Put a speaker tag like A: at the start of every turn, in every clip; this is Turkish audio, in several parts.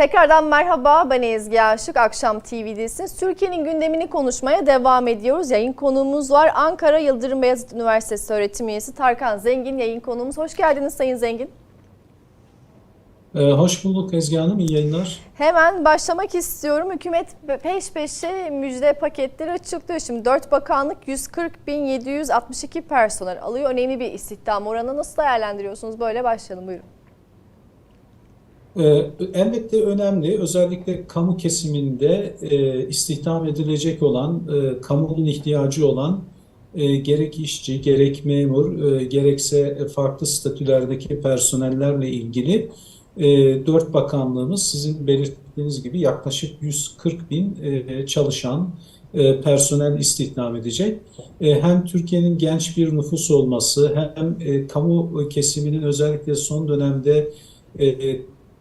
A: Tekrardan merhaba ben Ezgi Aşık Akşam TV'desiniz. Türkiye'nin gündemini konuşmaya devam ediyoruz. Yayın konuğumuz var. Ankara Yıldırım Beyazıt Üniversitesi öğretim üyesi Tarkan Zengin yayın konuğumuz. Hoş geldiniz Sayın Zengin.
B: Ee, hoş bulduk Ezgi Hanım, iyi yayınlar.
A: Hemen başlamak istiyorum. Hükümet peş peşe müjde paketleri açıklıyor. Şimdi 4 bakanlık 140.762 personel alıyor. Önemli bir istihdam oranı. Nasıl değerlendiriyorsunuz? Böyle başlayalım buyurun.
B: Ee, elbette önemli, özellikle kamu kesiminde e, istihdam edilecek olan, e, kamunun ihtiyacı olan e, gerek işçi, gerek memur, gerekse farklı statülerdeki personellerle ilgili dört bakanlığımız sizin belirttiğiniz gibi yaklaşık 140 bin çalışan personel istihdam edecek. Hem Türkiye'nin genç bir nüfus olması hem kamu kesiminin özellikle son dönemde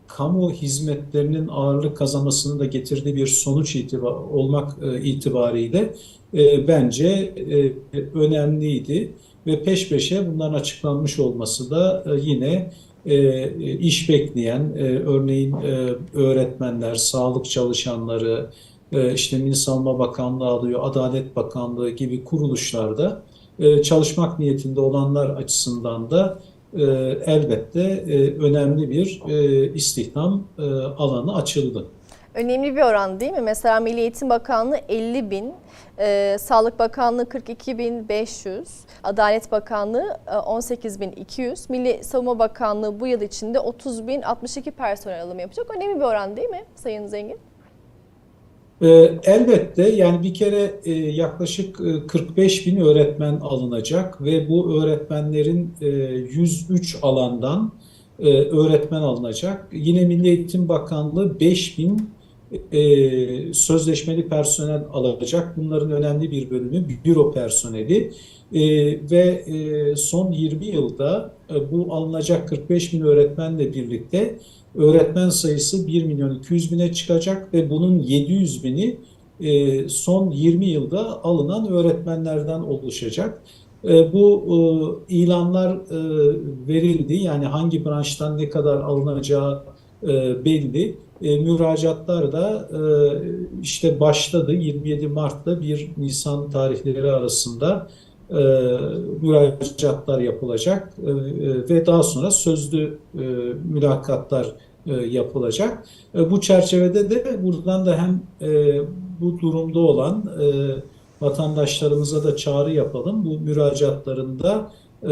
B: kamu hizmetlerinin ağırlık kazanmasının da getirdiği bir sonuç itibar olmak e, itibariyle e, bence e, önemliydi ve peş peşe bunların açıklanmış olması da e, yine e, iş bekleyen e, örneğin e, öğretmenler, sağlık çalışanları, e, işte Milli Bakanlığı alıyor, Adalet Bakanlığı gibi kuruluşlarda e, çalışmak niyetinde olanlar açısından da e, elbette e, önemli bir e, istihdam e, alanı açıldı.
A: Önemli bir oran değil mi? Mesela Milli Eğitim Bakanlığı 50 bin, e, Sağlık Bakanlığı 42 bin 500, Adalet Bakanlığı e, 18 bin 200, Milli Savunma Bakanlığı bu yıl içinde 30 bin 62 personel alımı yapacak. Önemli bir oran değil mi Sayın Zengin?
B: E, elbette yani bir kere e, yaklaşık e, 45 bin öğretmen alınacak ve bu öğretmenlerin e, 103 alandan e, öğretmen alınacak. Yine Milli Eğitim Bakanlığı 5 bin e, sözleşmeli personel alacak. Bunların önemli bir bölümü büro personeli E, ve e, son 20 yılda e, bu alınacak 45 bin öğretmenle birlikte öğretmen sayısı 1 milyon 200 bine çıkacak ve bunun 700 bini e, son 20 yılda alınan öğretmenlerden oluşacak. E, bu e, ilanlar e, verildi yani hangi branştan ne kadar alınacağı e, belli. E, müracaatlar da e, işte başladı 27 Mart'ta 1 Nisan tarihleri arasında e, müracaatlar yapılacak e, e, ve daha sonra sözlü e, mülakatlar e, yapılacak. E, bu çerçevede de buradan da hem e, bu durumda olan e, vatandaşlarımıza da çağrı yapalım. Bu müracaatlarında e,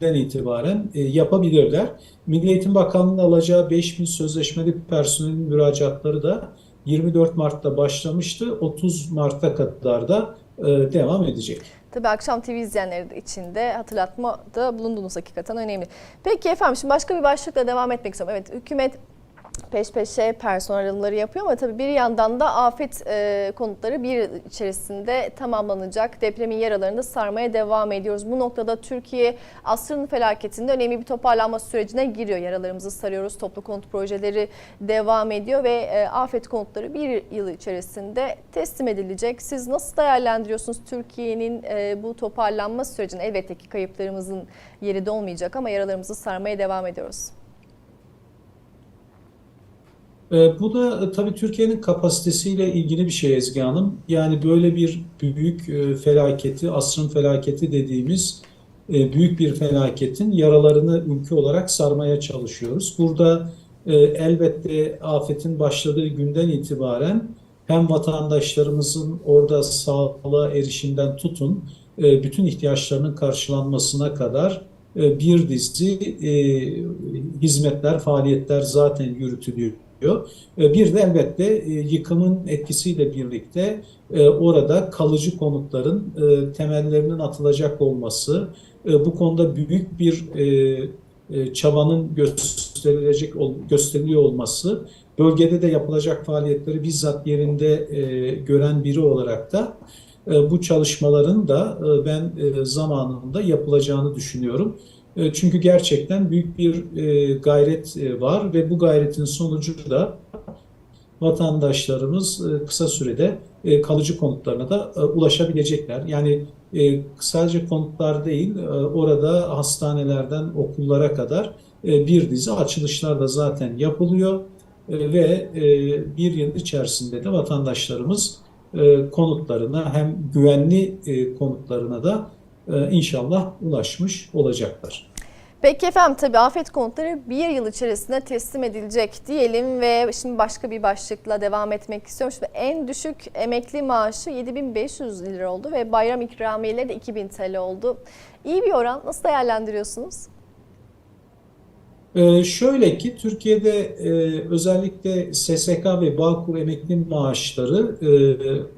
B: bugünden itibaren e, yapabilirler. Milli Eğitim Bakanlığı'nın alacağı 5000 sözleşmeli personelin müracaatları da 24 Mart'ta başlamıştı. 30 Mart'a kadar da e, devam edecek.
A: Tabii Akşam TV izleyenleri için de hatırlatmada bulunduğunuz hakikaten önemli. Peki efendim şimdi başka bir başlıkla devam etmek istiyorum. Evet hükümet peş peşe personel alımları yapıyor ama tabii bir yandan da afet e, konutları bir içerisinde tamamlanacak. Depremin yaralarını sarmaya devam ediyoruz. Bu noktada Türkiye asrın felaketinde önemli bir toparlanma sürecine giriyor. Yaralarımızı sarıyoruz. Toplu konut projeleri devam ediyor ve e, afet konutları bir yıl içerisinde teslim edilecek. Siz nasıl değerlendiriyorsunuz Türkiye'nin e, bu toparlanma sürecini? Elbette ki kayıplarımızın yeri de olmayacak ama yaralarımızı sarmaya devam ediyoruz.
B: E, Bu da e, tabii Türkiye'nin kapasitesiyle ilgili bir şey Ezgi Hanım. Yani böyle bir büyük e, felaketi, asrın felaketi dediğimiz e, büyük bir felaketin yaralarını ülke olarak sarmaya çalışıyoruz. Burada elbette afetin başladığı günden itibaren hem vatandaşlarımızın orada sağlığa erişimden tutun, bütün ihtiyaçlarının karşılanmasına kadar bir dizi hizmetler, faaliyetler zaten yürütülüyor. E, Bir de elbette e, yıkımın etkisiyle birlikte e, orada kalıcı konutların temellerinin atılacak olması, bu konuda büyük bir çabanın gösterilecek gösteriliyor olması, bölgede de yapılacak faaliyetleri bizzat yerinde gören biri olarak da bu çalışmaların da ben zamanında yapılacağını düşünüyorum. E, Çünkü gerçekten büyük bir e, gayret e, var ve bu gayretin sonucu da vatandaşlarımız kısa sürede kalıcı konutlarına da ulaşabilecekler. Yani sadece konutlar değil, orada hastanelerden okullara kadar bir dizi açılışlar da zaten yapılıyor ve bir yıl içerisinde de vatandaşlarımız konutlarına hem güvenli konutlarına da inşallah ulaşmış olacaklar.
A: Peki efendim tabii afet konutları bir yıl içerisinde teslim edilecek diyelim ve şimdi başka bir başlıkla devam etmek istiyorum. Şimdi en düşük emekli maaşı 7500 lira oldu ve bayram ikramiyeleri de 2000 TL oldu. İyi bir oran. Nasıl değerlendiriyorsunuz?
B: Ee, şöyle ki Türkiye'de e, özellikle SSK ve Bağkur emekli maaşları e,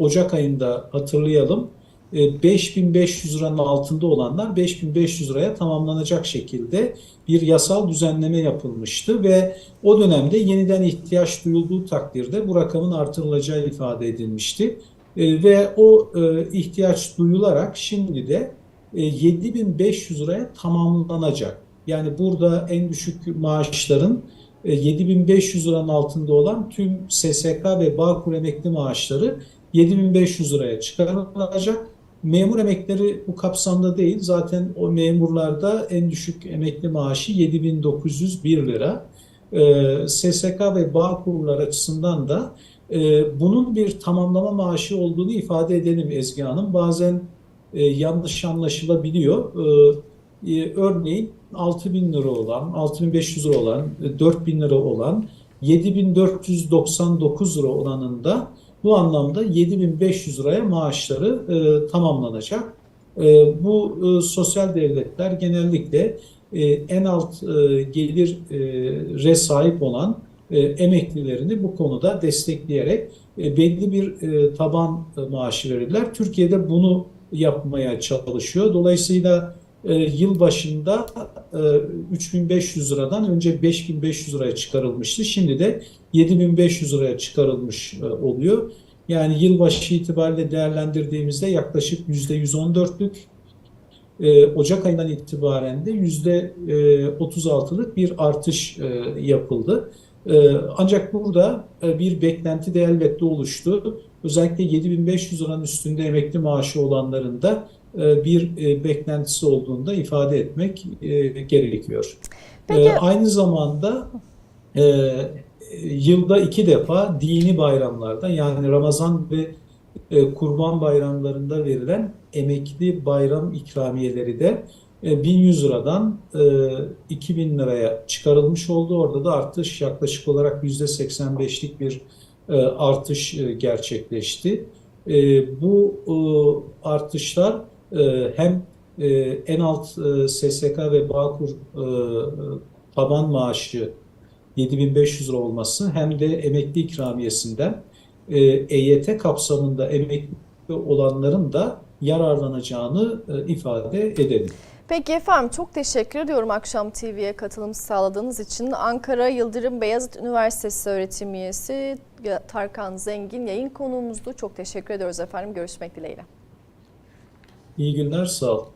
B: Ocak ayında hatırlayalım e, 5500 liranın altında olanlar 5500 liraya tamamlanacak şekilde bir yasal düzenleme yapılmıştı ve o dönemde yeniden ihtiyaç duyulduğu takdirde bu rakamın artırılacağı ifade edilmişti. E, ve o e, ihtiyaç duyularak şimdi de e, 7500 liraya tamamlanacak. Yani burada en düşük maaşların e, 7500 liranın altında olan tüm SSK ve Bağkur emekli maaşları 7500 liraya çıkarılacak. Memur emekleri bu kapsamda değil. Zaten o memurlarda en düşük emekli maaşı 7901 lira. E, SSK ve Bağkurlar açısından da e, bunun bir tamamlama maaşı olduğunu ifade edelim Ezgi Hanım. Bazen e, yanlış anlaşılabiliyor. E, e, örneğin 6000 lira olan, 6500 lira olan, e, 4000 lira olan, 7499 lira olanında bu anlamda 7500 liraya maaşları e, tamamlanacak. E, bu e, sosyal devletler genellikle e, en alt e, gelire sahip olan e, emeklilerini bu konuda destekleyerek e, belli bir e, taban e, maaşı verirler. Türkiye'de bunu yapmaya çalışıyor. Dolayısıyla e, yıl başında e, 3500 liradan önce 5500 liraya çıkarılmıştı. Şimdi de 7500 liraya çıkarılmış e, oluyor. Yani yılbaşı itibariyle değerlendirdiğimizde yaklaşık %114'lük e, Ocak ayından itibaren de %36'lık bir artış e, yapıldı. E, ancak burada e, bir beklenti de elbette oluştu. Özellikle 7500 liranın üstünde emekli maaşı olanların da e, bir e, beklentisi olduğunu da ifade etmek e, gerekiyor.
A: Peki.
B: Aynı zamanda yılda iki defa dini bayramlarda yani Ramazan ve Kurban bayramlarında verilen emekli bayram ikramiyeleri de e, 1100 liradan e, 2000 liraya çıkarılmış oldu. Orada da artış yaklaşık olarak %85'lik bir artış e, gerçekleşti. E, Bu e, artışlar e, hem e, en alt e, SSK ve Bağkur e, taban maaşı 7500 lira olması hem de emekli ikramiyesinden e, EYT kapsamında emekli olanların da yararlanacağını e, ifade edelim.
A: Peki efendim çok teşekkür ediyorum Akşam TV'ye katılım sağladığınız için. Ankara Yıldırım Beyazıt Üniversitesi öğretim üyesi Tarkan Zengin yayın konuğumuzdu. Çok teşekkür ediyoruz efendim. Görüşmek dileğiyle.
B: İyi günler, sağ olun.